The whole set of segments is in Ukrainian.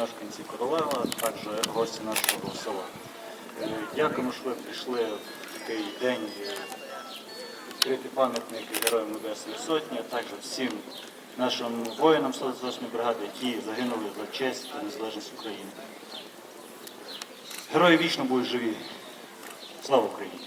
мешканці Королева, а також гості нашого села. Е, Дякуємо, що ви прийшли в такий день е, відкрити пам'ятник Героям Небесної Сотні, а також всім нашим воїнам 128 бригади, які загинули за честь та незалежність України. Герої вічно будуть живі. Слава Україні!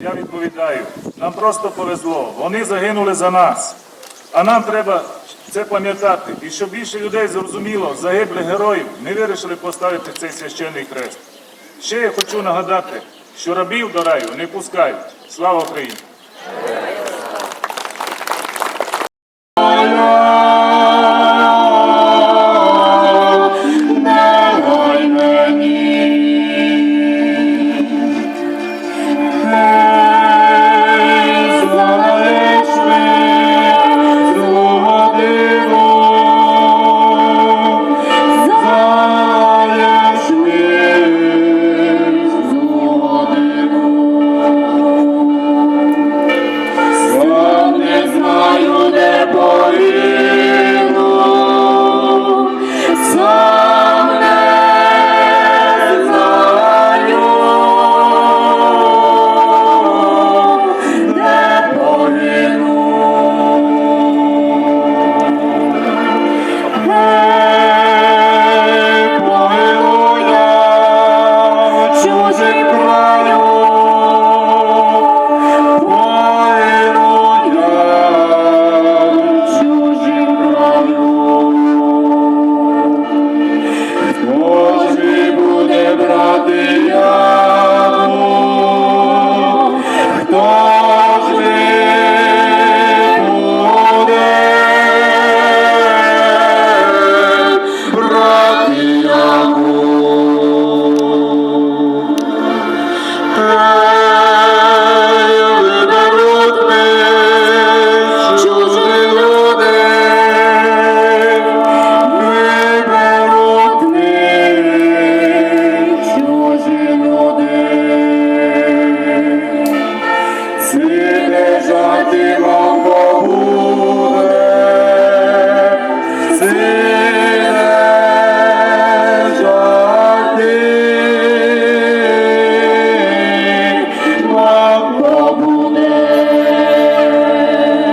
Я відповідаю, нам просто повезло. Вони загинули за нас. А нам треба це пам'ятати. І щоб більше людей зрозуміло, загиблих героїв не вирішили поставити цей священний хрест. Ще я хочу нагадати, що рабів до раю не пускають. Слава Україні!